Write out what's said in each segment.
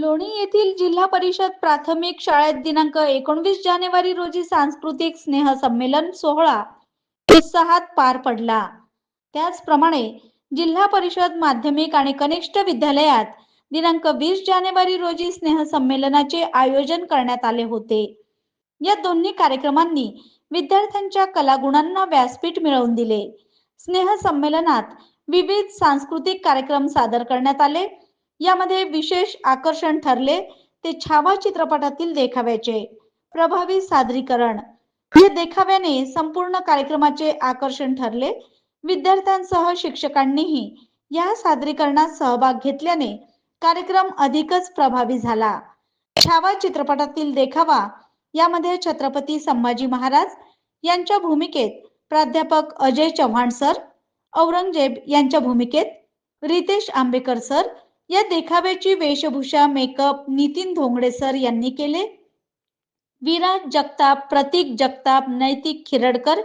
लोणी येथील जिल्हा परिषद प्राथमिक शाळेत दिनांक एकोणवीस जानेवारी रोजी सांस्कृतिक स्नेह संमेलन सोहळा उत्साहात पार पडला. त्याचप्रमाणे जिल्हा परिषद माध्यमिक आणि कनिष्ठ विद्यालयात दिनांक वीस जानेवारी रोजी स्नेह संमेलनाचे आयोजन करण्यात आले होते. या दोन्ही कार्यक्रमांनी विद्यार्थ्यांच्या कलागुणांना व्यासपीठ मिळवून दिले. स्नेह संमेलनात विविध सांस्कृतिक कार्यक्रम सादर करण्यात आले. यामध्ये विशेष आकर्षण ठरले ते छावा चित्रपटातील देखाव्याचे. प्रभावी सादरीकरण. या देखाव्याने संपूर्ण कार्यक्रमाचे आकर्षण ठरले. विद्यार्थ्यांसह शिक्षकांनीही या सादरीकरणात सहभाग घेतल्याने कार्यक्रम अधिकच प्रभावी झाला. छावा चित्रपटातील देखावा यामध्ये छत्रपती संभाजी महाराज यांच्या भूमिकेत प्राध्यापक अजय चव्हाण सर औरंगजेब यांच्या भूमिकेत रितेश आंबेकर सर या देखाव्याची वेशभूषा मेकअप नितीन धोंगडे सर यांनी केले. विराज जगताप प्रतीक जगताप नैतिक खिरडकर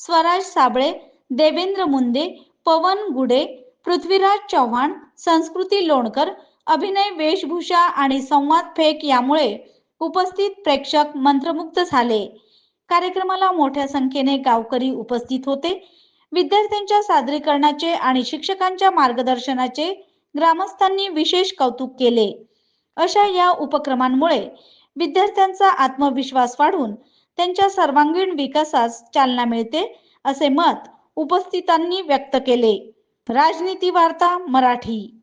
स्वराज साबळे देवेंद्र मुंदे पवन गुडे पृथ्वीराज चव्हाण संस्कृती लोणकर अभिनय वेशभूषा आणि संवाद फेक यामुळे उपस्थित प्रेक्षक मंत्रमुग्ध झाले. कार्यक्रमाला मोठ्या संख्येने गावकरी उपस्थित होते. विद्यार्थ्यांच्या सादरीकरणाचे आणि शिक्षकांच्या मार्गदर्शनाचे ग्रामस्थांनी विशेष कौतुक केले. अशा या उपक्रमांमुळे विद्यार्थ्यांचा आत्मविश्वास वाढून त्यांच्या सर्वांगीण विकासास चालना मिळते असे मत उपस्थितांनी व्यक्त केले. राजनीती वार्ता मराठी.